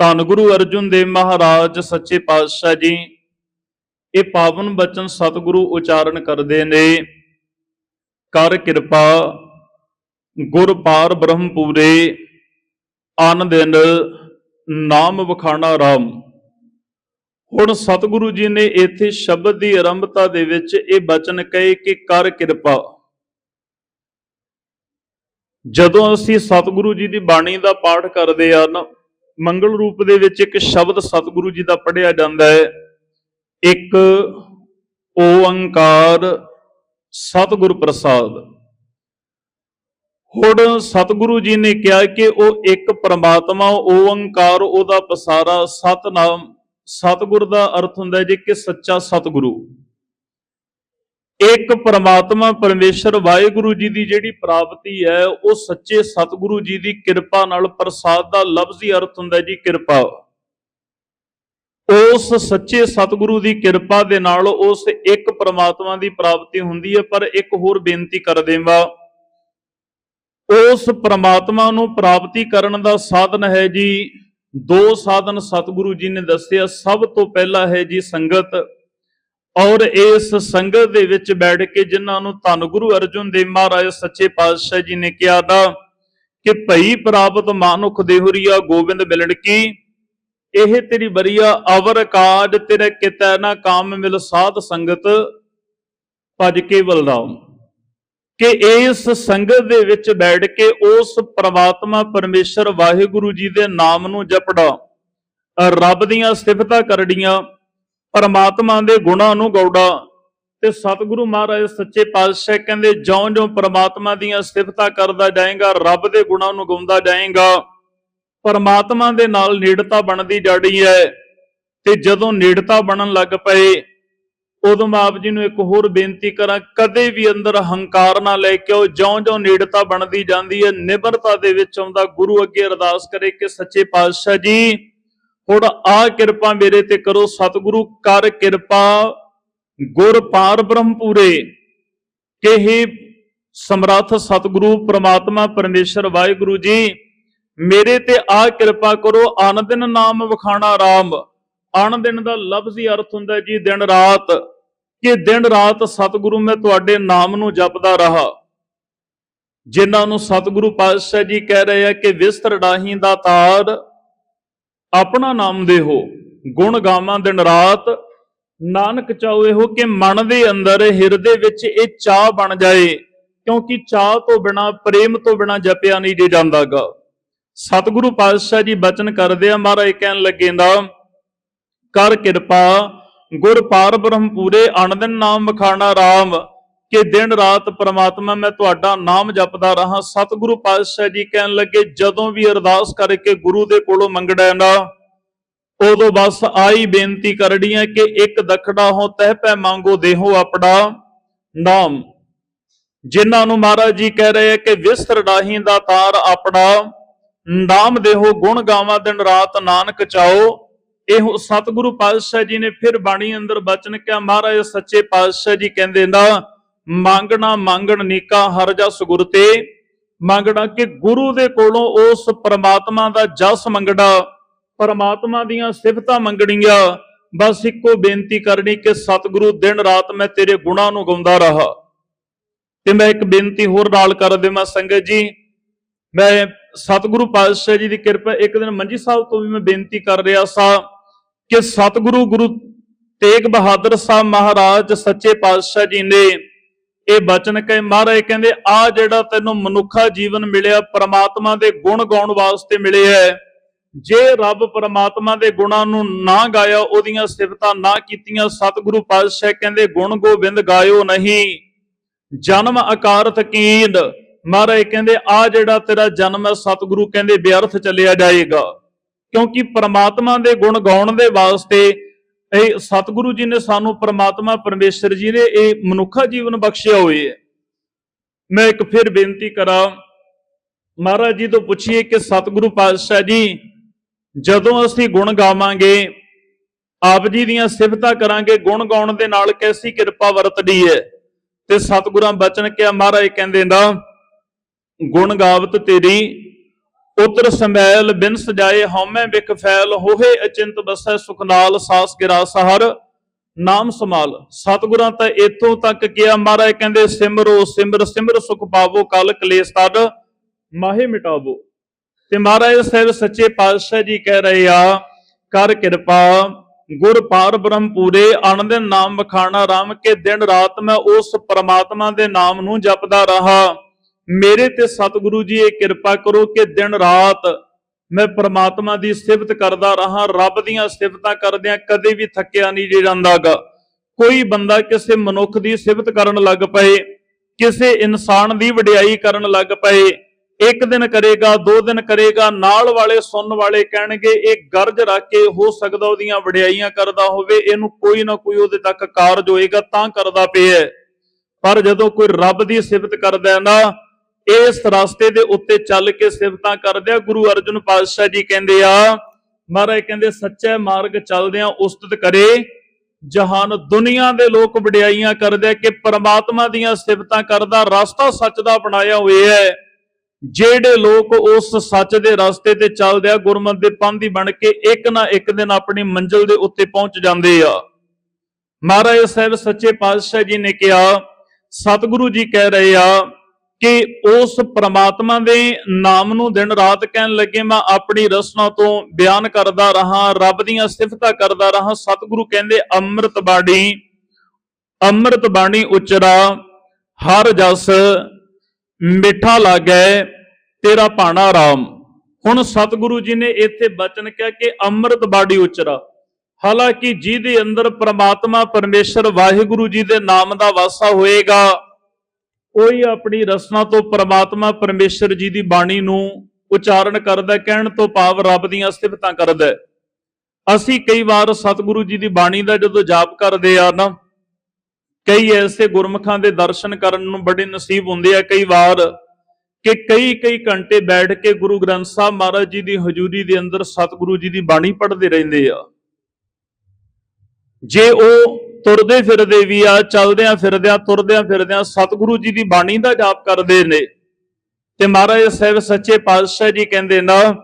ਧੰਨ ਗੁਰੂ ਅਰਜੁਨ ਦੇਵ ਮਹਾਰਾਜ, ਸੱਚੇ ਪਾਤਸ਼ਾਹ ਜੀ। ਇਹ ਪਾਵਨ ਬਚਨ ਸਤਿਗੁਰੂ ਉਚਾਰਨ ਕਰਦੇ ਨੇ। ਕਰ ਕਿਰਪਾ, ਗੁਰ ਪਾਰ ਬ੍ਰਹਮ ਪੂਰੇ ਆਨ ਦਿਨ ਨਾਮ ਵਖਾਣਾ ਰਾਮ। ਹੁਣ ਸਤਿਗੁਰੂ ਜੀ ਨੇ ਇੱਥੇ ਸ਼ਬਦ ਦੀ ਆਰੰਭਤਾ ਦੇ ਵਿੱਚ ਇਹ ਬਚਨ ਕਹੇ ਕਿ ਕਰ ਕਿਰਪਾ। ਜਦੋਂ ਅਸੀਂ ਸਤਿਗੁਰੂ ਜੀ ਦੀ ਬਾਣੀ ਦਾ ਪਾਠ ਕਰਦੇ ਆ ਨਾ ਮੰਗਲ ਰੂਪ ਦੇ ਵਿੱਚ ਇੱਕ ਸ਼ਬਦ ਸਤਿਗੁਰੂ ਜੀ ਦਾ ਪੜਿਆ ਜਾਂਦਾ ਹੈ। ਇੱਕ ਓੰਕਾਰ ਸਤਿਗੁਰ ਪ੍ਰਸਾਦ। ਹੁਣ ਸਤਿਗੁਰੂ ਜੀ ਨੇ ਕਿਹਾ ਕਿ ਉਹ ਇੱਕ ਪ੍ਰਮਾਤਮਾ, ਓੰਕਾਰ, ਉਹਦਾ ਪਸਾਰਾ ਸਤਨਾਮ, ਸਤਿਗੁਰ ਦਾ ਅਰਥ ਹੁੰਦਾ ਹੈ ਜੀ ਕਿ ਸੱਚਾ ਸਤਿਗੁਰੂ। ਇੱਕ ਪਰਮਾਤਮਾ ਪਰਮੇਸ਼ਰ ਵਾਹਿਗੁਰੂ ਜੀ ਦੀ ਜਿਹੜੀ ਪ੍ਰਾਪਤੀ ਹੈ, ਉਹ ਸੱਚੇ ਸਤਿਗੁਰੂ ਜੀ ਦੀ ਕਿਰਪਾ ਨਾਲ ਪ੍ਰਸਾਦ ਦਾ ਲਫ਼ਜ਼ੀ ਅਰਥ ਹੁੰਦਾ ਜੀ ਕਿਰਪਾ। ਉਸ ਸੱਚੇ ਸਤਿਗੁਰੂ ਦੀ ਕਿਰਪਾ ਦੇ ਨਾਲ ਉਸ ਇੱਕ ਪਰਮਾਤਮਾ ਦੀ ਪ੍ਰਾਪਤੀ ਹੁੰਦੀ ਹੈ, ਪਰ ਇੱਕ ਹੋਰ ਬੇਨਤੀ ਕਰ ਦੇਵਾਂ। ਉਸ ਪਰਮਾਤਮਾ ਨੂੰ ਪ੍ਰਾਪਤੀ ਕਰਨ ਦਾ ਸਾਧਨ ਹੈ ਜੀ, ਦੋ ਸਾਧਨ ਸਤਿਗੁਰੂ ਜੀ ਨੇ ਦੱਸਿਆ ਸਭ ਤੋਂ ਪਹਿਲਾ ਹੈ ਜੀ ਸੰਗਤ। ਔਰ ਇਸ ਸੰਗਤ ਦੇ ਵਿੱਚ ਬੈਠ ਕੇ ਜਿਨ੍ਹਾਂ ਨੂੰ ਧੰਨ ਗੁਰੂ ਅਰਜਨ ਦੇਵ ਮਹਾਰਾਜ ਸੱਚੇ ਪਾਤਸ਼ਾਹ ਜੀ ਨੇ ਕਿਹਾ ਦਾ ਕਿ ਭਈ ਪ੍ਰਾਪਤ ਮਾਨੁਖ ਦੇਹੁਰੀਆ ਗੋਬਿੰਦ ਮਿਲਣ ਕੀ? ਇਹ ਤੇਰੀ ਬਰੀਆ ਅਵਰ ਕਾਜ ਤੇਰੇ ਕਿਤੈ ਨਾ ਕਾਮ ਮਿਲ ਸਾਧ ਸੰਗਤ, ਭਜ ਕੇ ਬਲਰਾਮ। ਕਿ ਇਸ ਸੰਗਤ ਦੇ ਵਿੱਚ ਬੈਠ ਕੇ ਉਸ ਪ੍ਰਮਾਤਮਾ ਪਰਮੇਸ਼ਰ ਵਾਹਿਗੁਰੂ ਜੀ ਦੇ ਨਾਮ ਨੂੰ ਜਪੜਾ ਰੱਬ ਦੀਆਂ ਸਿਫਤਾਂ ਕਰੜੀਆਂ ਪਰਮਾਤਮਾ ਦੇ ਗੁਣਾਂ ਨੂੰ ਗੌੜਾ। ਤੇ ਸਤਿਗੁਰੂ ਮਹਾਰਾਜ ਸੱਚੇ ਪਾਤਸ਼ਾਹ ਕਹਿੰਦੇ, ਜਿਉਂ-ਜਿਉਂ ਪਰਮਾਤਮਾ ਦੀਆਂ ਸਿਫਤਾਂ ਕਰਦਾ ਜਾਏਗਾ, ਰੱਬ ਦੇ ਗੁਣਾਂ ਨੂੰ ਗਾਉਂਦਾ ਜਾਏਗਾ, ਪਰਮਾਤਮਾ ਦੇ ਨਾਲ ਨੇੜਤਾ ਬਣਦੀ ਜਾੜੀ ਹੈ। ਤੇ ਜਦੋਂ ਨੇੜਤਾ ਬਣਨ ਲੱਗ ਪਏ, ਉਦੋਂ ਮੈਂ ਆਪ ਜੀ ਨੂੰ ਇੱਕ ਹੋਰ ਬੇਨਤੀ ਕਰਾਂ, ਕਦੇ ਵੀ ਅੰਦਰ ਹੰਕਾਰ ਨਾ ਲੈ ਕੇ ਆਓ, ਜਿਉਂ-ਜਿਉਂ ਨੇੜਤਾ ਬਣਦੀ ਜਾਂਦੀ ਹੈ ਨਿਬਰਤਾ ਦੇ ਵਿੱਚ ਆਉਂਦਾ, ਗੁਰੂ ਅੱਗੇ ਅਰਦਾਸ ਕਰੇ ਕਿ ਸੱਚੇ ਪਾਤਸ਼ਾਹ ਜੀ ਹੁਣ ਆ ਕਿਰਪਾ ਮੇਰੇ ਤੇ ਕਰੋ ਸਤਿਗੁਰੂ, ਕਰ ਕਿਰਪਾ, ਗੁਰ ਪਾਰ ਬ੍ਰਹਮ ਪੂਰੇ ਕਿ ਸਮਰੱਥ ਸਤਿਗੁਰੂ, ਪ੍ਰਮਾਤਮਾ, ਪਰਮੇਸ਼ਰ, ਵਾਹਿਗੁਰੂ ਜੀ, ਮੇਰੇ ਤੇ ਆ ਕਿਰਪਾ ਕਰੋ, ਆਨ ਦਿਨ ਨਾਮ ਵਖਾਣਾ ਰਾਮ। ਆਨ ਦਿਨ ਦਾ ਲਫ਼ਜ਼ ਹੀ ਅਰਥ ਹੁੰਦਾ ਜੀ, ਦਿਨ ਰਾਤ। ਕਿ ਦਿਨ ਰਾਤ ਸਤਿਗੁਰੂ ਮੈਂ ਤੁਹਾਡੇ ਨਾਮ ਨੂੰ ਜਪਦਾ ਰਹਾ। ਜਿਨ੍ਹਾਂ ਨੂੰ ਸਤਿਗੁਰੂ ਪਾਤਸ਼ਾਹ ਜੀ ਕਹਿ ਰਹੇ ਆ ਕਿ ਵਿਸਤਰ ਡਾਹੀ ਦਾ ਤਾਰ ਆਪਣਾ ਨਾਮ ਦੇਹੋ ਗੁਣ ਗਾਵਾਂ ਦਿਨ ਰਾਤ, ਨਾਨਕ ਚਾਹੋ ਇਹੋ ਕਿ ਮਨ ਦੇ ਅੰਦਰ, ਹਿਰਦੇ ਵਿੱਚ ਇਹ ਚਾਹ ਬਣ ਜਾਏ, ਕਿਉਂਕਿ ਚਾਹ ਤੋਂ ਬਿਨਾ, ਪ੍ਰੇਮ ਤੋਂ ਬਿਨਾ ਜਪਿਆ ਨਹੀਂ ਜੇ ਜਾਂਦਾਗਾ। ਸਤਿਗੁਰੂ ਪਾਤਸ਼ਾਹ ਜੀ ਬਚਨ ਕਰਦੇ ਆ, ਮਹਾਰਾਜ ਕਹਿਣ ਲੱਗੇ ਨਾ ਕਰ ਕਿਰਪਾ, ਗੁਰ ਪਾਰ ਬ੍ਰਹਮ ਪੂਰੇ ਅਣਦਿਨ ਨਾਮ ਮਖਾਣਾ RAM ਕਿ ਦਿਨ ਰਾਤ ਪ੍ਰਮਾਤਮਾ ਮੈਂ ਤੁਹਾਡਾ ਨਾਮ ਜਪਦਾ ਰਹਾ। ਸਤਿਗੁਰੂ ਪਾਤਸ਼ਾਹ ਜੀ ਕਹਿਣ ਲੱਗੇ, ਜਦੋਂ ਵੀ ਅਰਦਾਸ ਕਰਕੇ ਗੁਰੂ ਦੇ ਕੋਲੋਂ ਮੰਗੜਾ ਨਾ, ਉਦੋਂ ਬਸ ਆਈ ਬੇਨਤੀ ਕਰੜੀਆਂ ਕਿ ਇੱਕ ਦਖੜਾ ਹੋ, ਤਹਿ ਪੈ ਮੰਗੋ ਦੇਹੋ ਆਪਣਾ ਨਾਮ। ਜਿਨ੍ਹਾਂ ਨੂੰ ਮਹਾਰਾਜ ਜੀ ਕਹਿ ਰਹੇ ਆ ਕਿ ਵਿਸਤਰ ਡਾਹੀ ਦਾ ਤਾਰ ਆਪਣਾ ਨਾਮ ਦੇਹੋ, ਗੁਣ ਗਾਵਾਂ ਦਿਨ ਰਾਤ ਨਾਨਕ ਚਾਓ। ਇਹੋ ਸਤਿਗੁਰੂ ਪਾਤਸ਼ਾਹ ਜੀ ਨੇ ਫਿਰ ਬਾਣੀ ਅੰਦਰ ਬਚਨ ਕਿਹਾ, ਮਹਾਰਾਜ ਸੱਚੇ ਪਾਤਸ਼ਾਹ ਜੀ ਕਹਿੰਦੇ ਨਾ ਮੰਗਣਾ ਮੰਗਣ ਨੀਕਾ ਹਰ ਜਸ ਗੁਰ ਤੇ। ਮੰਗਣਾ ਕਿ ਗੁਰੂ ਦੇ ਕੋਲੋਂ ਉਸ ਪ੍ਰਮਾਤਮਾ ਦਾ ਜਸ ਮੰਗਣਾ। ਪਰਮਾਤਮਾ ਦੀਆਂ ਸਿਫਤਾਂ ਮੰਗਣੀਆਂ। ਬਸ ਇੱਕੋ ਬੇਨਤੀ ਕਰਨੀ ਕਿ ਸਤਿਗੁਰੂ, ਦਿਨ ਰਾਤ ਮੈਂ ਤੇਰੇ ਗੁਣਾਂ ਨੂੰ ਗਾਉਂਦਾ ਰਹਾ। ਤੇ ਮੈਂ ਇੱਕ ਬੇਨਤੀ ਹੋਰ ਨਾਲ ਕਰ ਦੇਵਾਂ ਸੰਗਤ ਜੀ। ਮੈਂ ਸਤਿਗੁਰੂ ਪਾਤਸ਼ਾਹ ਜੀ ਦੀ ਕਿਰਪਾ ਇੱਕ ਦਿਨ ਮੰਜੀ ਸਾਹਿਬ ਤੋਂ ਵੀ ਮੈਂ ਬੇਨਤੀ ਕਰ ਰਿਹਾ ਸਾਂ ਕਿ ਸਤਿਗੁਰੂ ਗੁਰੂ ਤੇਗ ਬਹਾਦਰ ਸਾਹਿਬ ਮਹਾਰਾਜ ਸੱਚੇ ਪਾਤਸ਼ਾਹ ਜੀ ਨੇ ਇਹ ਬਚਨ ਕਹੇ, ਮਹਾਰਾਜ ਕਹਿੰਦੇ, ਆ ਜਿਹੜਾ ਤੈਨੂੰ ਮਨੁੱਖਾ ਜੀਵਨ ਮਿਲਿਆ, ਪ੍ਰਮਾਤਮਾ ਦੇ ਗੁਣ ਗਾਉਣ ਵਾਸਤੇ ਮਿਲਿਆ ਹੈ। ਜੇ ਰੱਬ ਪ੍ਰਮਾਤਮਾ ਦੇ ਗੁਣਾਂ ਨੂੰ ਨਾ ਗਾਇਆ, ਉਹਦੀਆਂ ਸਿਫਤਾਂ ਨਾ ਕੀਤੀਆਂ, ਸਤਿਗੁਰੂ ਪਾਤਸ਼ਾਹ ਕਹਿੰਦੇ, ਗੁਣ ਗੋਬਿੰਦ ਗਾਇਓ ਨਹੀਂ। ਜਨਮ ਆਕਾਰਤ ਕੀਨ ਮਹਾਰਾਜ ਕਹਿੰਦੇ, ਆ ਜਿਹੜਾ ਤੇਰਾ ਜਨਮ ਹੈ, ਸਤਿਗੁਰੂ ਕਹਿੰਦੇ, ਵਿਅਰਥ ਚੱਲਿਆ ਜਾਏਗਾ। ਕਿਉਂਕਿ ਪ੍ਰਮਾਤਮਾ ਦੇ ਗੁਣ ਗਾਉਣ ਦੇ ਵਾਸਤੇ ਇਹ ਸਤਿਗੁਰੂ ਜੀ ਨੇ ਸਾਨੂੰ ਪ੍ਰਮਾਤਮਾ ਪਰਮੇਸ਼ਰ ਜੀ ਨੇ ਇਹ ਮਨੁੱਖਾ ਜੀਵਨ ਬਖਸ਼ਿਆ ਹੋਇਆ ਹੈ। ਮੈਂ ਇੱਕ ਫਿਰ ਬੇਨਤੀ ਕਰਾਂ, ਮਹਾਰਾਜ ਜੀ ਤੋਂ ਪੁੱਛੀਏ ਕਿ ਸਤਿਗੁਰੂ ਪਾਤਸ਼ਾਹ ਜੀ, ਜਦੋਂ ਅਸੀਂ ਗੁਣ ਗਾਵਾਂਗੇ, ਆਪ ਜੀ ਦੀਆਂ ਸਿਫਤਾਂ ਕਰਾਂਗੇ, ਗੁਣ ਗਾਉਣ ਦੇ ਨਾਲ ਕੈਸੀ ਕਿਰਪਾ ਵਰਤਦੀ ਹੈ? ਤੇ ਸਤਿਗੁਰਾਂ ਬਚਨ ਕਿਹਾ ਮਹਾਰਾਜ ਕਹਿੰਦੇ ਨਾ, ਗੁਣ ਗਾਵਤ ਤੇਰੀ ਉਤਰ ਸਮੈਲ ਬਿਨ ਸਜਾਏ ਹਉਮੈ ਬਿਕ ਫੈਲ ਹੋਏ ਅਚਿੰਤ ਬਸੈ ਸੁਖ ਨਾਲ ਸਾਸ ਗਿਰਾ ਸਹਰ। ਨਾਮ ਸਮਾਲ ਸਤਿਗੁਰਾਂ ਤਾਂ ਇਥੋਂ ਤੱਕ ਕਿਹਾ, ਮਹਾਰਾਜ ਕਹਿੰਦੇ, ਸਿਮਰੋ, ਸਿਮਰ ਸਿਮਰ ਸੁਖ ਪਾਵੋ, ਕਲ ਕਲੇਸ਼ ਤਦ ਮਾਹੇ ਮਿਟਾਵੋ। ਤੇ ਮਹਾਰਾਜ ਸਾਹਿਬ ਸੱਚੇ ਪਾਤਸ਼ਾਹ ਜੀ ਕਹਿ ਰਹੇ ਆ, ਕਰ ਕਿਰਪਾ, ਗੁਰ ਪਾਰ ਬ੍ਰਹਮ ਪੂਰੇ ਆਨੰਦ ਨਾਮ ਵਖਾਣਾ, ਰਾਮ ਕੇ ਦਿਨ ਰਾਤ ਮੈਂ ਉਸ ਪਰਮਾਤਮਾ ਦੇ ਨਾਮ ਨੂੰ ਜਪਦਾ ਰਹਾ। ਮੇਰੇ ਤੇ ਸਤਿਗੁਰੂ ਜੀ ਇਹ ਕਿਰਪਾ ਕਰੋ ਕਿ ਦਿਨ ਰਾਤ ਮੈਂ ਪ੍ਰਮਾਤਮਾ ਦੀ ਸਿਫਤ ਕਰਦਾ ਰਹਾ, ਰੱਬ ਦੀਆਂ ਸਿਫਤਾਂ ਕਰਦਿਆਂ ਕਦੇ ਵੀ ਥੱਕਿਆ ਨਹੀਂ ਜੇ ਜਾਂਦਾਗਾ। ਕੋਈ ਬੰਦਾ ਕਿਸੇ ਮਨੁੱਖ ਦੀ ਸਿਫਤ ਕਰਨ ਲੱਗ ਪਏ, ਕਿਸੇ ਇਨਸਾਨ ਦੀ ਵਡਿਆਈ ਕਰਨ ਲੱਗ ਪਏ, ਇੱਕ ਦਿਨ ਕਰੇਗਾ, ਦੋ ਦਿਨ ਕਰੇਗਾ, ਨਾਲ ਵਾਲੇ ਸੁਣਨ ਵਾਲੇ ਕਹਿਣਗੇ, ਇਹ ਗਰਜ ਰੱਖ ਕੇ ਹੋ ਸਕਦਾ ਉਹਦੀਆਂ ਵਡਿਆਈਆਂ ਕਰਦਾ ਹੋਵੇ, ਇਹਨੂੰ ਕੋਈ ਨਾ ਕੋਈ ਉਹਦੇ ਤੱਕ ਕਾਰਜ ਹੋਏਗਾ, ਤਾਂ ਕਰਦਾ ਪਿਆ ਪਰ ਜਦੋਂ ਕੋਈ ਰੱਬ ਦੀ ਸਿਫਤ ਕਰਦਾ ਹੈ ਨਾ ਇਸ ਰਸਤੇ ਦੇ ਉੱਤੇ ਚੱਲ ਕੇ ਸਿਫਤਾਂ ਕਰਦੇ ਆ। ਗੁਰੂ ਅਰਜਨ ਪਾਤਸ਼ਾਹ ਜੀ ਕਹਿੰਦੇ ਆ, ਮਹਾਰਾਜ ਕਹਿੰਦੇ, ਸੱਚੇ ਮਾਰਗ ਚੱਲਦੇ ਆ ਉਸਤਤ ਕਰੇ। ਜਹਾਨ ਦੁਨੀਆ ਦੇ ਲੋਕ ਵਡਿਆਈਆਂ ਕਰਦੇ ਆ ਕਿ ਪ੍ਰਮਾਤਮਾ ਦੀਆਂ ਸਿਫਤਾਂ ਕਰਦਾ, ਰਸਤਾ ਸੱਚ ਦਾ ਬਣਾਇਆ ਹੋਇਆ ਹੈ। ਜਿਹੜੇ ਲੋਕ ਉਸ ਸੱਚ ਦੇ ਰਸਤੇ ਤੇ ਚੱਲਦੇ ਆ, ਗੁਰਮਤਿ ਦੇ ਪੰਥੀ ਬਣ ਕੇ ਇੱਕ ਨਾ ਇੱਕ ਦਿਨ ਆਪਣੀ ਮੰਜ਼ਿਲ ਦੇ ਉੱਤੇ ਪਹੁੰਚ ਜਾਂਦੇ ਆ। ਮਹਾਰਾਜ ਸਾਹਿਬ, ਸੱਚੇ ਪਾਤਸ਼ਾਹ ਜੀ ਨੇ ਕਿਹਾ, ਸਤਿਗੁਰੂ ਜੀ ਕਹਿ ਰਹੇ ਆ ਕਿ ਉਸ ਪ੍ਰਮਾਤਮਾ ਦੇ ਨਾਮ ਨੂੰ ਦਿਨ ਰਾਤ ਕਹਿਣ ਲੱਗੇ, ਮੈਂ ਆਪਣੀ ਰਸਨਾ ਤੋਂ ਬਿਆਨ ਕਰਦਾ ਰਹਾ, ਰੱਬ ਦੀਆਂ ਸਿਫਤਾਂ ਕਰਦਾ ਰਹਾ। ਸਤਿਗੁਰੂ ਕਹਿੰਦੇ, ਅੰਮ੍ਰਿਤ ਬਾਣੀ ਅੰਮ੍ਰਿਤ ਬਾਣੀ ਉਚਰਾ, ਹਰ ਜਸ ਮਿੱਠਾ ਲਾਗੈ, ਤੇਰਾ ਭਾਣਾ ਰਾਮ। ਹੁਣ ਸਤਿਗੁਰੂ ਜੀ ਨੇ ਇੱਥੇ ਬਚਨ ਕਿਹਾ ਕਿ ਅੰਮ੍ਰਿਤ ਬਾਣੀ ਉਚਰਾ। ਹਾਲਾਂਕਿ ਜਿਹਦੇ ਅੰਦਰ ਪ੍ਰਮਾਤਮਾ, ਪਰਮੇਸ਼ਰ, ਵਾਹਿਗੁਰੂ ਜੀ ਦੇ ਨਾਮ ਦਾ ਵਾਸਾ ਹੋਏਗਾ ਕੋਈ ਆਪਣੀ ਰਸਨਾ ਤੋਂ ਪਰਮਾਤਮਾ ਪਰਮੇਸ਼ਰ ਜੀ ਦੀ ਬਾਣੀ ਨੂੰ ਉਚਾਰਨ ਕਰਦਾ ਕਹਿਣ ਤੋਂ ਭਾਵ ਰੱਬ ਦੀਆਂ ਸਿਫਤਾਂ ਕਰਦਾ ਅਸੀਂ ਕਈ ਵਾਰ ਸਤਿਗੁਰੂ ਜੀ ਦੀ ਬਾਣੀ ਦਾ ਜਦੋਂ ਜਾਪ ਕਰਦੇ ਆ ਨਾ, ਕਈ ਐਸੇ ਗੁਰਮਖਾਂ ਦੇ ਦਰਸ਼ਨ ਕਰਨ ਨੂੰ ਬੜੇ ਨਸੀਬ ਹੁੰਦੇ ਆ, ਕਈ ਵਾਰ ਕਿ ਕਈ ਕਈ ਘੰਟੇ ਬੈਠ ਕੇ ਗੁਰੂ ਗ੍ਰੰਥ ਸਾਹਿਬ ਮਹਾਰਾਜ ਜੀ ਦੀ ਹਜ਼ੂਰੀ ਦੇ ਅੰਦਰ ਸਤਿਗੁਰੂ ਜੀ ਦੀ ਬਾਣੀ ਪੜ੍ਹਦੇ ਰਹਿੰਦੇ ਆ। ਜੇ ਉਹ ਤੁਰਦੇ ਫਿਰਦੇ ਵੀ ਆ, ਚੱਲਦਿਆਂ ਫਿਰਦਿਆਂ, ਤੁਰਦਿਆਂ ਫਿਰਦਿਆਂ ਸਤਿਗੁਰੂ ਜੀ ਦੀ ਬਾਣੀ ਦਾ ਜਾਪ ਕਰਦੇ ਨੇ। ਤੇ ਮਹਾਰਾਜ ਸਾਹਿਬ ਸੱਚੇ ਪਾਤਸ਼ਾਹ ਜੀ ਕਹਿੰਦੇ ਨਾ,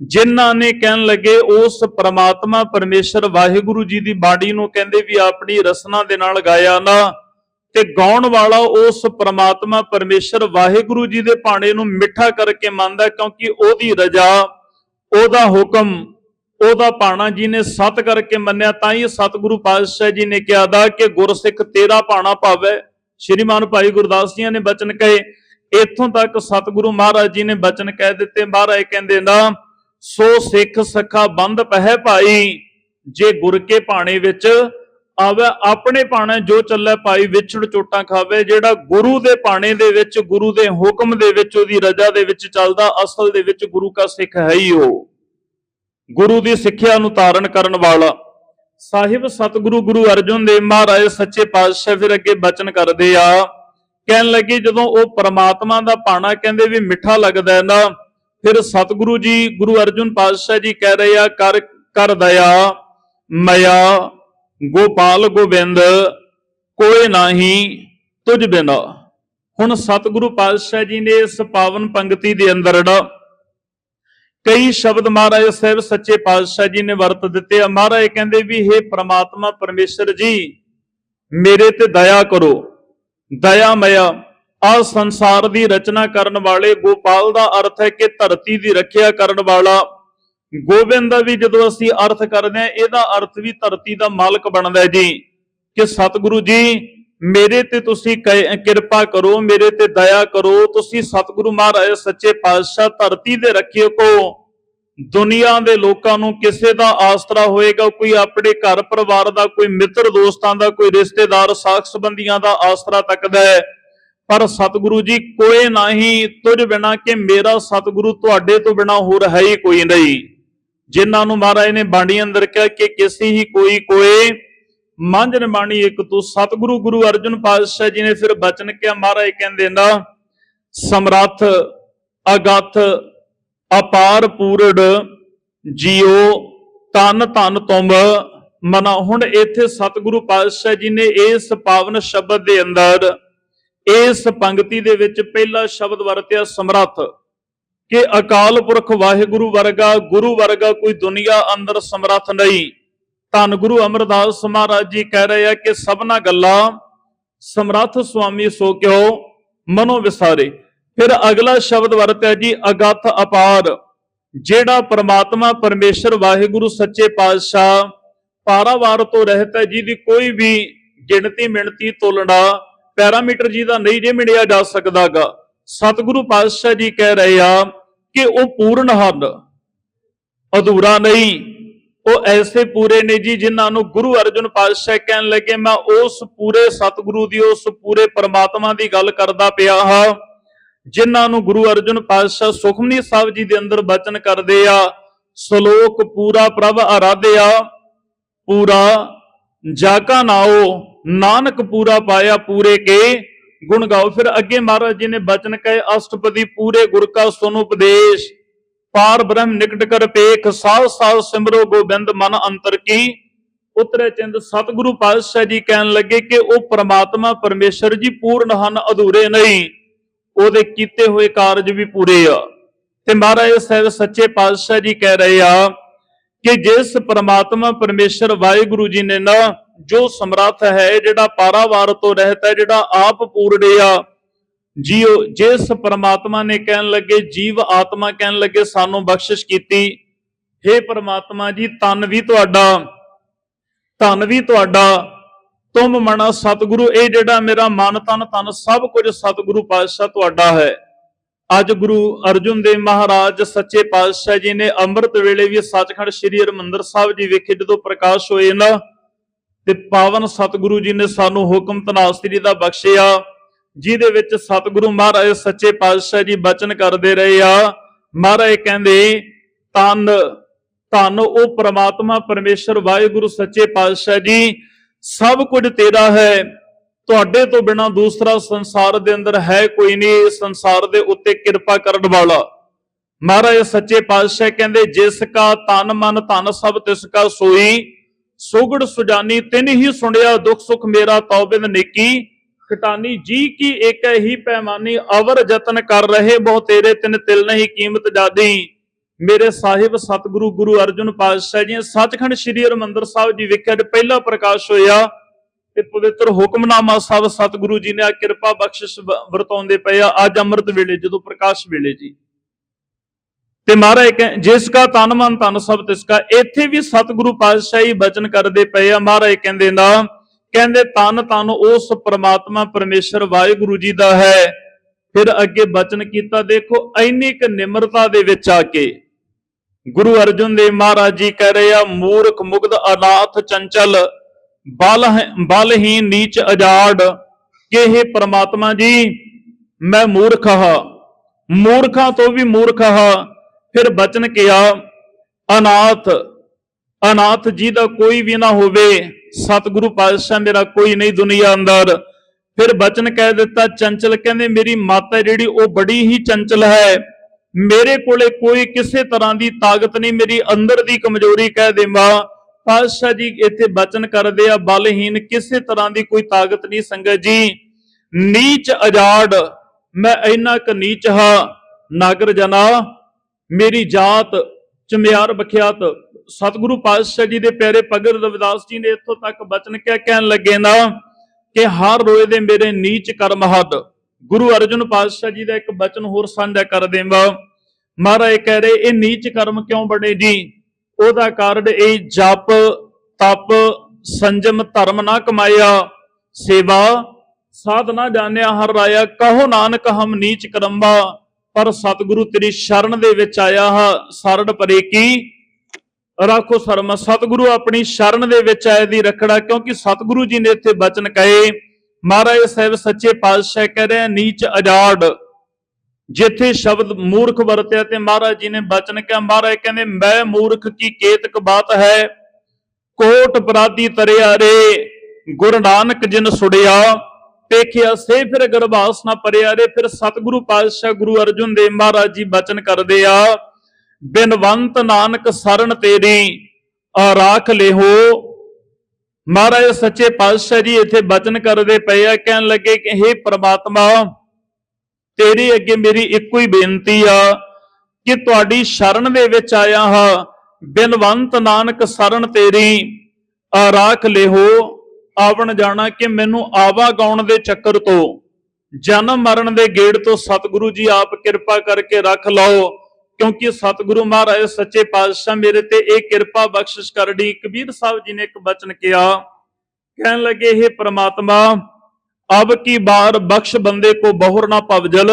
ਜਿਨ੍ਹਾਂ ਨੇ ਕਹਿਣ ਲੱਗੇ, ਉਸ ਪ੍ਰਮਾਤਮਾ ਪਰਮੇਸ਼ਰ ਵਾਹਿਗੁਰੂ ਜੀ ਦੀ ਬਾਣੀ ਨੂੰ ਕਹਿੰਦੇ ਵੀ ਆਪਣੀ ਰਸਨਾ ਦੇ ਨਾਲ ਗਾਇਆ ਨਾ, ਤੇ ਗਾਉਣ ਵਾਲਾ ਉਸ ਪ੍ਰਮਾਤਮਾ ਪਰਮੇਸ਼ਰ ਵਾਹਿਗੁਰੂ ਜੀ ਦੇ ਬਾਣੇ ਨੂੰ ਮਿੱਠਾ ਕਰਕੇ ਮੰਨਦਾ ਕਿਉਂਕਿ ਉਹਦੀ ਰਜ਼ਾ, ਉਹਦਾ ਹੁਕਮ ਉਹਦਾ ਪਾਣਾ ਜੀ ਨੇ ਸਤ ਕਰਕੇ ਮੰਨਿਆ, ਤਾਂ ਹੀ ਸਤਿਗੁਰੂ ਪਾਤਸ਼ਾਹ ਜੀ ਨੇ ਕਿਹਾ ਦਾ ਕਿ ਗੁਰਸਿੱਖ ਤੇਰਾ ਪਾਣਾ ਭਾਵੇ। ਸ਼੍ਰੀਮਾਨ ਭਾਈ ਗੁਰਦਾਸ ਜੀ ਨੇ ਬਚਨ ਕਹੇ, ਇੱਥੋਂ ਤੱਕ ਸਤਿਗੁਰੂ ਮਹਾਰਾਜ ਜੀ ਨੇ ਬਚਨ ਕਹਿ ਦਿੱਤੇ। ਮਹਾਰਾਜ ਕਹਿੰਦੇ ਨਾ, ਸੋ ਸਿੱਖ ਸਖਾ ਬੰਦ ਪਹਿ ਭਾਈ, ਜੇ ਗੁਰ ਕੇ ਪਾਣੇ ਵਿੱਚ ਆਵੇ, ਆਪਣੇ ਪਾਣੇ ਜੋ ਚੱਲੇ ਭਾਈ, ਵਿਛੜ ਚੋਟਾਂ ਖਾਵੇ, ਜਿਹੜਾ ਗੁਰੂ ਦੇ ਪਾਣੇ ਦੇ ਵਿੱਚ, ਗੁਰੂ ਦੇ ਹੁਕਮ ਦੇ ਵਿੱਚ, ਉਹਦੀ ਰਜ਼ਾ ਦੇ ਵਿੱਚ ਚੱਲਦਾ, ਅਸਲ ਦੇ ਵਿੱਚ ਗੁਰੂ ਕਾ ਸਿੱਖ ਹੈ ਹੀ ਉਹ। ਗੁਰੂ ਦੀ ਸਿੱਖਿਆ ਨੂੰ ਧਾਰਨ ਕਰਨ ਵਾਲਾ। ਸਾਹਿਬ ਸਤਿਗੁਰੂ ਗੁਰੂ ਅਰਜਨ ਦੇਵ ਮਹਾਰਾਜ ਸੱਚੇ ਪਾਤਸ਼ਾਹ ਫਿਰ ਅੱਗੇ ਬਚਨ ਕਰਦੇ ਆ। ਕਹਿਣ ਲੱਗੇ, ਜਦੋਂ ਉਹ ਪ੍ਰਮਾਤਮਾ ਦਾ ਪਾਣਾ ਕਹਿੰਦੇ ਵੀ ਮਿੱਠਾ ਲੱਗਦਾ ਹੈ ਨਾ, ਫਿਰ ਸਤਿਗੁਰੂ ਜੀ, ਗੁਰੂ ਅਰਜਨ ਪਾਤਸ਼ਾਹ ਜੀ ਕਹਿ ਰਹੇ ਆ, ਕਰ ਕਰ ਦਇਆ, ਮਇਆ, ਗੋਪਾਲ ਗੋਬਿੰਦ ਕੋਈ ਨਹੀਂ, ਤੁਝ ਬਿਨਾ। ਹੁਣ ਸਤਿਗੁਰੂ ਪਾਤਸ਼ਾਹ ਜੀ ਨੇ ਇਸ ਪਾਵਨ ਪੰਕਤੀ ਦੇ ਅੰਦਰ ਜਿਹੜਾ ਕਈ ਸ਼ਬਦ ਮਹਾਰਾਜ ਸਾਹਿਬ ਸੱਚੇ ਪਾਤਸ਼ਾਹ ਜੀ ਨੇ ਵਰਤ ਦਿੱਤੇ ਆ। ਮਹਾਰਾਜ ਕਹਿੰਦੇ ਵੀ हे ਪ੍ਰਮਾਤਮਾ ਪਰਮੇਸ਼ਰ ਜੀ, ਮੇਰੇ ਤੇ ਦਇਆ ਕਰੋ ਦਇਆ ਮਇਆ ਆ ਸੰਸਾਰ ਦੀ ਰਚਨਾ ਕਰਨ ਵਾਲੇ, ਗੋਪਾਲ ਦਾ ਅਰਥ ਹੈ ਕਿ ਧਰਤੀ ਦੀ ਰੱਖਿਆ ਕਰਨ ਵਾਲਾ। ਗੋਬਿੰਦ ਦਾ ਵੀ ਜਦੋਂ ਅਸੀਂ ਅਰਥ ਕਰਦੇ ਹਾਂ ਇਹਦਾ ਅਰਥ ਵੀ ਧਰਤੀ ਦਾ ਮਾਲਕ ਬਣਦਾ ਜੀ। ਕਿ ਸਤਿਗੁਰੂ ਜੀ ਮੇਰੇ ਤੇ ਤੁਸੀਂ ਕਿਰਪਾ ਕਰੋ, ਮੇਰੇ ਤੇ ਦਇਆ ਕਰੋ, ਤੁਸੀਂ ਸਤਿਗੁਰੂ ਮਹਾਰਾਜ ਸੱਚੇ ਪਾਤਸ਼ਾਹ ਧਰਤੀ ਦੇ ਰੱਖਿਓ ਕੋ। ਦੁਨੀਆ ਦੇ ਲੋਕਾਂ ਨੂੰ ਕਿਸੇ ਦਾ ਆਸਰਾ ਹੋਏਗਾ, ਕੋਈ ਆਪਣੇ ਘਰ ਪਰਿਵਾਰ ਦਾ, ਕੋਈ ਮਿੱਤਰ ਦੋਸਤਾਂ ਦਾ, ਕੋਈ ਰਿਸ਼ਤੇਦਾਰ, ਸਾਖ ਸੰਬੰਧੀਆਂ ਦਾ ਆਸਰਾ ਤੱਕਦਾ ਹੈ। ਪਰ ਸਤਿਗੁਰੂ ਜੀ, ਕੋਈ ਨਹੀਂ, ਤੁਝ ਬਿਨਾ ਕਿ ਮੇਰਾ ਸਤਿਗੁਰੂ ਤੁਹਾਡੇ ਤੋਂ ਬਿਨਾ ਹੋਰ ਹੈ ਹੀ ਕੋਈ ਨਹੀਂ। ਜਿਨ੍ਹਾਂ ਨੂੰ ਮਹਾਰਾਜ ਨੇ ਬਾਣੀ ਅੰਦਰ ਕਿਹਾ ਕਿ ਕਿਸੇ ਹੀ ਕੋਈ ਕੋਏ ਮੰਝ ਨਿਮਾਣੀ ਇੱਕ ਤੋਂ ਸਤਿਗੁਰੂ ਗੁਰੂ ਅਰਜਨ ਪਾਤਸ਼ਾਹ ਜੀ ਨੇ ਫਿਰ ਬਚਨ ਕਿਹਾ, ਮਹਾਰਾਜ ਕਹਿੰਦੇ ਨਾ, ਸਮਰੱਥ, ਅਗਥ, ਅਪਾਰ ਪੂਰੜ, ਜੀਓ ਤਨ ਤਨ ਤੁਮ। ਮਨਾ, ਹੁਣ ਇੱਥੇ ਸਤਿਗੁਰੂ ਪਾਤਸ਼ਾਹ ਜੀ ਨੇ ਇਸ ਪਾਵਨ ਸ਼ਬਦ ਦੇ ਅੰਦਰ, ਇਸ ਪੰਕਤੀ ਦੇ ਵਿੱਚ ਪਹਿਲਾ ਸ਼ਬਦ ਵਰਤਿਆ ਸਮਰੱਥ, ਕਿ ਅਕਾਲ ਪੁਰਖ ਵਾਹਿਗੁਰੂ ਵਰਗਾ, ਗੁਰੂ ਵਰਗਾ ਕੋਈ ਦੁਨੀਆ ਅੰਦਰ ਸਮਰੱਥ ਨਹੀਂ। ਧੰਨ ਗੁਰੂ ਅਮਰਦਾਸ ਮਹਾਰਾਜ ਜੀ ਕਹਿ ਰਹੇ ਆ ਕਿ ਸਭਨਾ ਗੱਲਾਂ ਸਮਰੱਥ ਸੁਆਮੀ ਸੋ ਕਿਉ ਮਨੋ ਵਿਸਾਰੇ। ਫਿਰ ਅਗਲਾ ਸ਼ਬਦ ਵਰਤਿਆ ਜੀ ਅਗਤ ਅਪਾਰ, ਜਿਹੜਾ ਪ੍ਰਮਾਤਮਾ ਪਰਮੇਸ਼ਰ ਵਾਹਿਗੁਰੂ ਸੱਚੇ ਪਾਤਸ਼ਾਹ ਪਾਰਾਵਾਰ ਤੋਂ ਰਹਿਤ ਹੈ, ਜਿਹਦੀ ਕੋਈ ਵੀ ਗਿਣਤੀ ਮਿਣਤੀ ਤੋਲਣਾ ਪੈਰਾਮੀਟਰ ਜੀ ਦਾ ਨਹੀਂ ਜੇ ਮਿਣਿਆ ਜਾ ਸਕਦਾਗਾ। ਸਤਿਗੁਰੂ ਪਾਤਸ਼ਾਹ ਜੀ ਕਹਿ ਰਹੇ ਆ ਕਿ ਉਹ ਪੂਰਨ ਹਨ, ਅਧੂਰਾ ਨਹੀਂ। ਉਹ ਐਸੇ ਪੂਰੇ ਨੇ ਜੀ ਜਿਨ੍ਹਾਂ ਨੂੰ ਗੁਰੂ ਅਰਜਨ ਪਾਤਸ਼ਾਹ ਕਹਿਣ ਲੱਗੇ, ਮੈਂ ਉਸ ਪੂਰੇ ਸਤਿਗੁਰੂ ਦੀ, ਉਸ ਪੂਰੇ ਪਰਮਾਤਮਾ ਦੀ ਗੱਲ ਕਰਦਾ ਪਿਆ ਹਾਂ, ਜਿਨ੍ਹਾਂ ਨੂੰ ਗੁਰੂ ਅਰਜਨ ਪਾਤਸ਼ਾਹ ਸੁਖਮਨੀ ਸਾਹਿਬ ਜੀ ਦੇ ਅੰਦਰ ਬਚਨ ਕਰਦੇ ਆ, ਸ਼ਲੋਕ ਪੂਰਾ ਪ੍ਰਭ ਆਰਾਧਿਆ ਪੂਰਾ ਜਾਕਾ ਨਾਓ ਨਾਨਕ ਪੂਰਾ ਪਾਇਆ ਪੂਰੇ ਕੇ। ਗੁਣ ਗਾਓ। ਫਿਰ ਅੱਗੇ ਮਹਾਰਾਜ ਜੀ ਨੇ ਬਚਨ ਕਹੇ, ਅਸ਼ਟਪਦੀ ਪੂਰੇ ਗੁਰ ਕਾ ਸੁਨ ਉਪਦੇਸ਼। ਪਾਰ ਬ੍ਰਹਮ ਨਿਕਟ ਕਰ ਪੇਖ ਸਾਧ ਸਾਧ ਸਿਮਰੋ ਗੋਬਿੰਦ ਮਨ ਅੰਤਰ ਕੀ। ਉਤਰੇ ਚਿੰਦ ਸਤਿਗੁਰੂ ਪਾਤਸ਼ਾਹ ਜੀ ਕਹਿਣ ਲੱਗੇ ਕਿ ਉਹ ਪ੍ਰਮਾਤਮਾ ਪਰਮੇਸ਼ਰ ਜੀ ਪੂਰਨ ਹਨ, ਅਧੂਰੇ ਨਹੀਂ। ਉਹਦੇ ਕੀਤੇ ਹੋਏ ਕਾਰਜ ਵੀ ਪੂਰੇ ਆ। ਤੇ ਮਹਾਰਾਜ ਸਾਹਿਬ ਸੱਚੇ ਪਾਤਸ਼ਾਹ ਜੀ ਕਹਿ ਰਹੇ ਆ ਕਿ ਜਿਸ ਪ੍ਰਮਾਤਮਾ ਪਰਮੇਸ਼ਰ ਵਾਹਿਗੁਰੂ ਜੀ ਨੇ ਨਾ ਜੋ ਸਮਰੱਥ ਹੈ, ਜਿਹੜਾ ਪਾਰਾਵਾਰ ਤੋਂ ਰਹਿਤ ਹੈ, ਜਿਹੜਾ ਆਪ ਪੂਰੜੇ ਆ ਜੀਓ ਜਿਸ ਪਰਮਾਤਮਾ ਨੇ ਕਹਿਣ ਲੱਗੇ, ਜੀਵ ਆਤਮਾ ਕਹਿਣ ਲੱਗੇ, ਸਾਨੂੰ ਬਖਸ਼ਿਸ਼ ਕੀਤੀ। हे ਪਰਮਾਤਮਾ ਜੀ ਤਨ ਵੀ ਤੁਹਾਡਾ, ਧਨ ਵੀ ਤੁਹਾਡਾ। ਤੁਮ ਮਣਾ ਸਤਿਗੁਰੂ, ਇਹ ਜਿਹੜਾ ਮੇਰਾ ਮਨ, ਤਨ ਤਨ, ਸਭ ਕੁਝ ਸਤਿਗੁਰੂ ਪਾਤਸ਼ਾਹ ਤੁਹਾਡਾ ਹੈ। ਅੱਜ ਗੁਰੂ ਅਰਜੁਨ ਦੇਵ ਮਹਾਰਾਜ, ਸੱਚੇ ਪਾਤਸ਼ਾਹ ਜੀ ਨੇ ਅੰਮ੍ਰਿਤ ਵੇਲੇ ਵੀ ਸੱਚਖੰਡ ਸ੍ਰੀ ਹਰਿਮੰਦਰ ਸਾਹਿਬ ਜੀ ਵਿਖੇ ਜਦੋਂ ਪ੍ਰਕਾਸ਼ ਹੋਏ ਨਾ, ਤੇ ਪਾਵਨ ਸਤਿਗੁਰੂ ਜੀ ਨੇ ਸਾਨੂੰ ਹੁਕਮ ਤਨਾਸਤਰੀ ਦਾ ਬਖਸ਼ਿਆ। ਜਿਹਦੇ ਵਿੱਚ ਸਤਿਗੁਰੂ ਮਹਾਰਾਜ ਸੱਚੇ ਪਾਤਸ਼ਾਹ ਜੀ ਬਚਨ ਕਰਦੇ ਰਹੇ ਆ। ਮਹਾਰਾਜ ਕਹਿੰਦੇ ਤਨ ਧੰਨ ਉਹ ਪ੍ਰਮਾਤਮਾ ਪਰਮੇਸ਼ਰ, ਵਾਹਿਗੁਰੂ ਸੱਚੇ ਪਾਤਸ਼ਾਹ ਜੀ, ਸਭ ਕੁਝ ਤੇਰਾ ਹੈ। ਤੁਹਾਡੇ ਤੋਂ ਬਿਨਾ ਦੂਸਰਾ ਸੰਸਾਰ ਦੇ ਅੰਦਰ ਹੈ ਕੋਈ ਨਹੀਂ, ਇਸ ਸੰਸਾਰ ਦੇ ਉੱਤੇ ਕਿਰਪਾ ਕਰਨ ਵਾਲਾ। ਮਹਾਰਾਜ ਸੱਚੇ ਪਾਤਸ਼ਾਹ ਕਹਿੰਦੇ, ਜਿਸ ਕਾ ਤਨ ਮਨ, ਧਨ ਸਭ, ਤਿਸ ਕਾ ਸੋਈ, ਸੁਗੜ ਸੁਜਾਨੀ, ਤਿਨ ਹੀ ਸੁਣਿਆ ਦੁੱਖ ਸੁਖ ਮੇਰਾ ਤੌਬਿੰਦ ਨੇਕੀ ਖਟਾਨੀ ਜੀ ਕੀ ਇੱਕ ਹੀ ਪੈਮਾਨੀ ਅਵਰ ਯਤਨ ਕਰ ਰਹੇ, ਬਹੁ ਤੇਰੇ ਤਿਨ ਤਿਲ ਨਹੀਂ ਕੀਮਤ ਮੇਰੇ ਸਾਹਿਬ ਸਤਿਗੁਰੂ ਗੁਰੂ ਅਰਜਨ ਪਾਤਸ਼ਾਹ ਜੀ, ਸੱਚਖੰਡ ਸ੍ਰੀ ਹਰਿਮੰਦਰ ਸਾਹਿਬ ਜੀ ਵਿਖੇ ਪਹਿਲਾ ਪ੍ਰਕਾਸ਼ ਹੋਇਆ ਤੇ ਪਵਿੱਤਰ ਹੁਕਮਨਾਮਾ ਸਾਹਿਬ ਸਤਿਗੁਰੂ ਜੀ ਨੇ ਆ ਕਿਰਪਾ ਬਖਸ਼ਿਸ਼ ਵਰਤਾਉਂਦੇ ਪਏ ਆ ਅੱਜ ਅੰਮ੍ਰਿਤ ਵੇਲੇ, ਜਦੋਂ ਪ੍ਰਕਾਸ਼ ਵੇਲੇ ਜੀ। ਤੇ ਮਹਾਰਾਜ ਕਹਿ, ਜਿਸ ਕਾ ਤਨ ਮਨ ਤਨ ਸਭ ਤਿਸ ਕਾ, ਇੱਥੇ ਵੀ ਸਤਿਗੁਰੂ ਪਾਤਸ਼ਾਹ ਪਾਤਸ਼ਾਹੀ ਬਚਨ ਕਰਦੇ ਪਏ ਆ। ਮਹਾਰਾਜ ਕਹਿੰਦੇ ਨਾ ਕਹਿੰਦੇ, ਤਨ ਤਨ ਉਸ ਪ੍ਰਮਾਤਮਾ ਪਰਮੇਸ਼ਰ ਵਾਹਿਗੁਰੂ ਜੀ ਦਾ ਹੈ। ਫਿਰ ਅੱਗੇ ਬਚਨ ਕੀਤਾ, ਦੇਖੋ, ਇੰਨੀ ਕੁ ਨਿਮਰਤਾ ਦੇ ਵਿੱਚ ਆ ਕੇ ਗੁਰੂ ਅਰਜਨ ਦੇਵ ਮਹਾਰਾਜ ਜੀ ਕਹਿ ਰਹੇ ਆ, ਮੂਰਖ, ਮੁਗਧ, ਅਨਾਥ, ਚੰਚਲ, ਬਲ ਬਲਹੀਨ ਨੀਚ, ਅਜਾੜ, ਕਿ ਇਹ ਪ੍ਰਮਾਤਮਾ ਜੀ, ਮੈਂ ਮੂਰਖ ਹਾਂ। ਮੂਰਖਾਂ ਤੋਂ ਵੀ ਮੂਰਖ ਹਾਂ। ਫਿਰ ਬਚਨ ਕਿਹਾ, ਅਨਾਥ ਅਨਾਥ ਜੀ ਦਾ ਕੋਈ ਵੀ ਨਾ ਹੋਵੇ ਸਤਿਗੁਰੂ ਪਾਤਸ਼ਾਹ ਮੇਰਾ ਕੋਈ ਨਹੀਂ ਦੁਨੀਆ ਅੰਦਰ। ਫਿਰ ਬਚਨ ਕਹਿ ਦਿੱਤਾ, ਚੰਚਲ, ਕਹਿੰਦੇ, ਮੇਰੀ ਮਾਤਾ ਜਿਹੜੀ, ਉਹ ਬੜੀ ਹੀ ਚੰਚਲ ਹੈ। ਮੇਰੇ ਕੋਲੇ ਕੋਈ ਕਿਸੇ ਤਰ੍ਹਾਂ ਦੀ ਤਾਕਤ ਨਹੀਂ, ਮੇਰੀ ਅੰਦਰ ਦੀ ਕਮਜ਼ੋਰੀ ਕਹਿ ਦੇਵਾਂ। ਪਾਤਸ਼ਾਹ ਜੀ ਇੱਥੇ ਬਚਨ ਕਰਦੇ ਆ, ਬਲਹੀਨ, ਕਿਸੇ ਤਰ੍ਹਾਂ ਦੀ ਕੋਈ ਤਾਕਤ ਨਹੀਂ ਸੰਗਤ ਜੀ। ਨੀਚ ਅਜਾੜ, ਮੈਂ ਇੰਨਾ ਕੁ ਨੀਚ ਹਾਂ। ਨਾਗਰ ਜਨਾ, ਮੇਰੀ ਜਾਤ ਚਮਿਆਰ ਬਖਿਆਤ ਸਤਿਗੁਰੂ ਪਾਤਸ਼ਾਹ ਜੀ ਦੇ ਪਿਆਰੇ ਭਗਤ ਰਵਿਦਾਸ ਜੀ ਨੇ ਇੱਥੋਂ ਤੱਕ ਬਚਨ ਕਿਆ ਕਹਿਣ ਲੱਗੇ ਨਾ ਕਿ ਹਰ ਰੋਏ ਦੇ ਮੇਰੇ ਨੀਚ ਕਰਮ ਹੱਦ। ਗੁਰੂ ਅਰਜਨ ਪਾਤਸ਼ਾਹ ਜੀ ਦਾ ਇੱਕ ਬਚਨ ਹੋਰ ਸਾਂਝਾ ਕਰ ਦੇਵਾਂ। ਮਹਾਰਾਜ ਕਹਿ ਰਹੇ, ਇਹ ਨੀਚ ਕਰਮ ਕਿਉਂ ਬਣੇ ਜੀ? ਉਹਦਾ ਕਾਰਨ ਇਹ ਜਪ, ਤਪ, ਸੰਜਮ, ਧਰਮ ਨਾ ਕਮਾਇਆ। ਸੇਵਾ ਸਾਧ ਨਾ ਜਾਣਿਆ ਹਰ ਰਾਇਆ, ਕਹੋ ਨਾਨਕ ਹਮ ਨੀਚ ਕਰਮਾ। ਪਰ ਸਤਿਗੁਰੂ ਤੇਰੀ ਸ਼ਰਨ ਦੇ ਵਿੱਚ ਆਇਆ ਹਾਂ ਸਰੜ ਪਰੇ ਕੀ? ਰੱਖੋ ਸਰਮ, ਸਤਿਗੁਰੂ ਆਪਣੀ ਸ਼ਰਨ ਦੇ ਵਿੱਚ ਆਏ ਦੀ ਰਖੜਾ, ਕਿਉਂਕਿ ਸਤਿਗੁਰੂ ਜੀ ਨੇ ਇੱਥੇ ਬਚਨ ਕਹੇ, ਮਹਾਰਾਜ ਸਾਹਿਬ ਸੱਚੇ ਪਾਤਸ਼ਾਹ ਕਹਿ ਰਹੇ ਨੀਚ ਅਜਾੜ। ਜਿੱਥੇ ਸ਼ਬਦ ਮੂਰਖ ਵਰਤਿਆ ਤੇ ਮਹਾਰਾਜ ਜੀ ਨੇ ਬਚਨ ਕਿਹਾ, ਮਹਾਰਾਜ ਕਹਿੰਦੇ, ਮੈਂ ਮੂਰਖ ਕੀ ਕੇਤਕ ਬਾਤ ਹੈ? ਕੋਟ ਅਪਰਾਧੀ ਤਰਿਆ ਰੇ, ਗੁਰੂ ਨਾਨਕ ਜਿਨ ਸੁੜਿਆ। ਪੇਖਿਆ ਸੇ ਫਿਰ ਗਰਭਾਸ ਨਾ ਪਰਿਆ ਰੇ, ਫਿਰ ਸਤਿਗੁਰੂ ਪਾਤਸ਼ਾਹ ਗੁਰੂ ਅਰਜਨ ਦੇਵ ਮਹਾਰਾਜ ਜੀ ਬਚਨ ਕਰਦੇ ਆ ਬਿਨਵੰਤ ਨਾਨਕ ਸਰਨ ਤੇਰੀ ਆਰਾਖ ਲਿਹੋ। ਮਹਾਰਾਜ ਸੱਚੇ ਪਾਤਸ਼ਾਹ ਜੀ ਇੱਥੇ ਬਚਨ ਕਰਦੇ ਪਏ ਆ, ਕਹਿਣ ਲੱਗੇ ਕਿ हे ਪ੍ਰਮਾਤਮਾ, ਤੇਰੇ ਅੱਗੇ ਮੇਰੀ ਇੱਕੋ ਹੀ ਬੇਨਤੀ ਆ, ਕਿ ਤੁਹਾਡੀ ਸ਼ਰਨ ਦੇ ਵਿੱਚ ਆਇਆ ਹਾਂ ਬਿਨਵੰਤ ਨਾਨਕ ਸਰਨ ਤੇਰੀ ਆਰਾਖ ਲਿਹੋ। ਆਵਣ ਜਾਣਾ ਕਿ ਮੈਨੂੰ ਆਵਾ ਗਾਉਣ ਦੇ ਚੱਕਰ ਤੋਂ। ਜਨਮ ਮਰਨ ਦੇ ਗੇੜ ਤੋਂ ਸਤਿਗੁਰੂ ਜੀ ਆਪ ਕਿਰਪਾ ਕਰਕੇ ਰੱਖ ਲਓ, ਕਿਉਂਕਿ ਸਤਿਗੁਰੂ ਮਹਾਰਾਜ, ਸੱਚੇ ਪਾਤਸ਼ਾਹ ਮੇਰੇ ਤੇ ਇਹ ਕਿਰਪਾ ਬਖਸ਼ਿਸ਼ ਕਰੜੀ ਕਬੀਰ ਸਾਹਿਬ ਜੀ ਨੇ ਇੱਕ ਬਚਨ ਕਿਹਾ, ਕਹਿਣ ਲੱਗੇ ਇਹ ਪ੍ਰਮਾਤਮਾ, ਅਬ ਕੀ ਬਾਰ ਬਖਸ਼ ਬੰਦੇ ਕੋ ਬਹੁਰ ਨਾ ਪਵਜਲ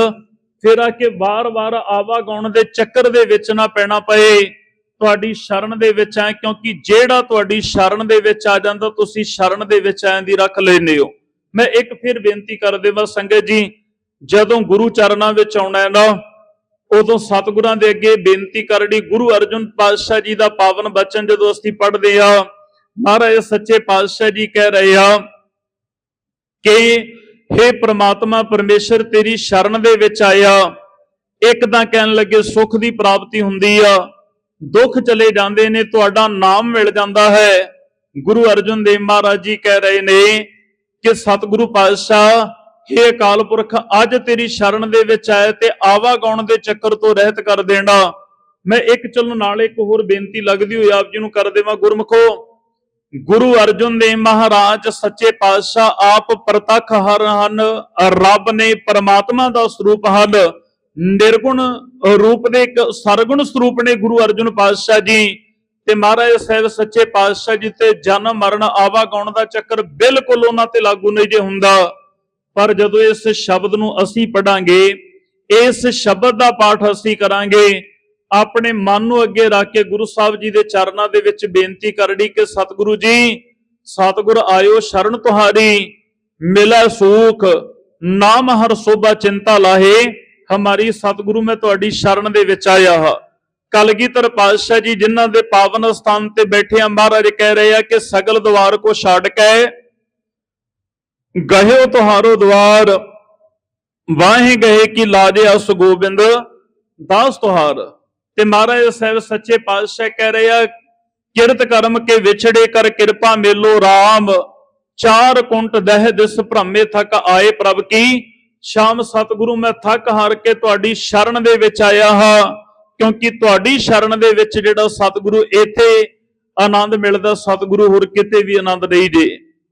ਫਿਰ ਆ ਕੇ ਵਾਰ-ਵਾਰ ਆਵਾ ਗਾਉਣ ਦੇ ਚੱਕਰ ਦੇ ਵਿੱਚ ਨਾ ਪੈਣਾ ਪਏ। ਤੁਹਾਡੀ ਸ਼ਰਨ ਦੇ ਵਿੱਚ ਆ ਕਿਉਂਕਿ ਜਿਹੜਾ ਤੁਹਾਡੀ ਸ਼ਰਨ ਦੇ ਵਿੱਚ ਆ ਜਾਂਦਾ, ਤੁਸੀਂ ਸ਼ਰਨ ਦੇ ਵਿੱਚ ਆਂ ਦੀ ਰੱਖ ਲੈਨੇ ਹੋ। ਮੈਂ ਇੱਕ ਫਿਰ ਬੇਨਤੀ ਕਰ ਦੇਵਾਂ ਸੰਗਤ ਜੀ, ਜਦੋਂ ਗੁਰੂ ਚਰਨਾਂ ਵਿੱਚ ਆਉਣਾ ਹੈ ਨਾ, ਉਦੋਂ ਸਤਿਗੁਰਾਂ ਦੇ ਅੱਗੇ ਬੇਨਤੀ ਕਰਨੀ ਗੁਰੂ ਅਰਜਨ ਪਾਤਸ਼ਾਹ ਜੀ ਦਾ ਪਾਵਨ ਬਚਨ ਜਦੋਂ ਅਸੀਂ ਪੜ੍ਹਦੇ ਆ ਮਹਾਰਾਜ ਸੱਚੇ ਪਾਤਸ਼ਾਹ ਜੀ ਕਹਿ ਰਹੇ ਆ ਕਿ हे ਪ੍ਰਮਾਤਮਾ, ਪਰਮੇਸ਼ਰ ਤੇਰੀ ਸ਼ਰਨ ਦੇ ਵਿੱਚ ਆਇਆ। ਇੱਕ ਤਾਂ ਕਹਿਣ ਲੱਗੇ ਸੁੱਖ ਦੀ ਪ੍ਰਾਪਤੀ ਹੁੰਦੀ ਆ ਦੁੱਖ ਚਲੇ ਜਾਂਦੇ ਨੇ, ਤੁਹਾਡਾ ਨਾਮ ਮਿਲ ਜਾਂਦਾ ਹੈ। ਗੁਰੂ ਅਰਜਨ ਦੇਵ ਮਹਾਰਾਜ ਜੀ ਕਹਿ ਰਹੇ ਨੇ ਕਿ ਸਤਿਗੁਰੂ ਪਾਤਸ਼ਾਹ हे ਅਕਾਲ ਪੁਰਖ, ਅੱਜ ਤੇਰੀ ਸ਼ਰਨ ਦੇ ਵਿੱਚ ਆਏ ਤੇ ਆਵਾ ਦੇ ਚੱਕਰ ਤੋਂ ਰਹਿਤ ਕਰ ਦੇਣਾ। ਮੈਂ ਇੱਕ ਚਲੋ ਨਾਲ ਇੱਕ ਹੋਰ ਬੇਨਤੀ ਲੱਗਦੀ ਹੋਈ ਆਪ ਜੀ ਨੂੰ ਕਰ ਦੇਵਾਂ ਗੁਰਮਖੋ। ਗੁਰੂ ਅਰਜਨ ਦੇਵ ਮਹਾਰਾਜ ਸੱਚੇ ਪਾਤਸ਼ਾਹ ਆਪ ਪ੍ਰਤੱਖ ਹਰ ਹਨ, ਰੱਬ ਨੇ ਪਰਮਾਤਮਾ ਦਾ ਸਰੂਪ ਹਨ। ਨਿਰਗੁਣ ਰੂਪ ਦੇ ਇੱਕ ਸਰਗੁਣ ਸਰੂਪ ਨੇ ਗੁਰੂ ਅਰਜੁਨ ਪਾਤਸ਼ਾਹ ਜੀ ਤੇ ਮਹਾਰਾਜ ਸਾਹਿਬ ਸੱਚੇ ਪਾਤਸ਼ਾਹ ਜੀ ਤੇ ਜਨਮ ਮਰਨ ਆਵਾ ਗਾਉਣ ਦਾ ਚੱਕਰ ਬਿਲਕੁਲ ਉਹਨਾਂ ਤੇ ਲਾਗੂ ਨਹੀਂ ਜੇ ਹੁੰਦਾ। ਪਰ ਜਦੋਂ ਇਸ ਸ਼ਬਦ ਨੂੰ ਅਸੀਂ ਪੜਾਂਗੇ, ਇਸ ਸ਼ਬਦ ਦਾ ਪਾਠ ਅਸੀਂ ਕਰਾਂਗੇ, ਆਪਣੇ ਮਨ ਨੂੰ ਅੱਗੇ ਰੱਖ ਕੇ ਗੁਰੂ ਸਾਹਿਬ ਜੀ ਦੇ ਚਰਨਾਂ ਦੇ ਵਿੱਚ ਬੇਨਤੀ ਕਰੜੀ ਕਿ ਸਤਿਗੁਰੂ ਜੀ, ਸਤਿਗੁਰ ਆਇਓ ਸ਼ਰਨ ਤੁਹਾਰੀ, ਮਿਲੈ ਸੂਖ, ਨਾਮ ਹਰ ਸੋਭਾ ਚਿੰਤਾ ਲਾਹੇ। ਹਮਾਰੀ ਸਤਿਗੁਰੂ, ਮੈਂ ਤੁਹਾਡੀ ਸ਼ਰਨ ਦੇ ਵਿੱਚ ਆਇਆ ਹਾਂ। ਕਲਗੀਧਰ ਪਾਤਸ਼ਾਹ ਜੀ, ਜਿਨ੍ਹਾਂ ਦੇ ਪਾਵਨ ਸਥਾਨ ਤੇ ਬੈਠੇ ਆ, ਮਹਾਰਾਜ ਕਹਿ ਰਹੇ ਆ ਕਿ ਸਗਲ ਦਵਾਰ ਕੋ ਛੱਡ ਕੇ ਗਹਿਓ ਤੁਹਾਰੋ ਦਵਾਰ, ਵਾਹੇ ਗਏ ਕਿ ਲਾਜੇ ਅਸ ਗੋਬਿੰਦ, ਦਾਸ ਤੁਹਾਰ। ਤੇ ਮਹਾਰਾਜ ਸਾਹਿਬ ਸੱਚੇ ਪਾਤਸ਼ਾਹ ਕਹਿ ਰਹੇ ਆ, ਕਿਰਤ ਕਰਮ ਕੇ ਵਿਛੜੇ ਕਰ ਕਿਰਪਾ ਮੇਲੋ RAM ਚਾਰ ਕੁੰਟ ਦਹਿ ਦਿਸ ਭ੍ਰਮੇ ਥਕ ਆਏ ਪ੍ਰਭ ਕੀ ਸ਼ਾਮ ਸਤਿਗੁਰੂ, ਮੈਂ ਥੱਕ ਹਾਰ ਕੇ ਤੁਹਾਡੀ ਸ਼ਰਨ ਦੇ ਵਿੱਚ ਆਇਆ ਹਾਂ, ਕਿਉਂਕਿ ਤੁਹਾਡੀ ਸ਼ਰਨ ਦੇ ਵਿੱਚ ਜਿਹੜਾ ਸਤਿਗੁਰੂ, ਇੱਥੇ ਆਨੰਦ ਮਿਲਦਾ, ਸਤਿਗੁਰੂ ਹੋਰ ਕਿਤੇ ਵੀ ਆਨੰਦ ਨਹੀਂ ਦੇ।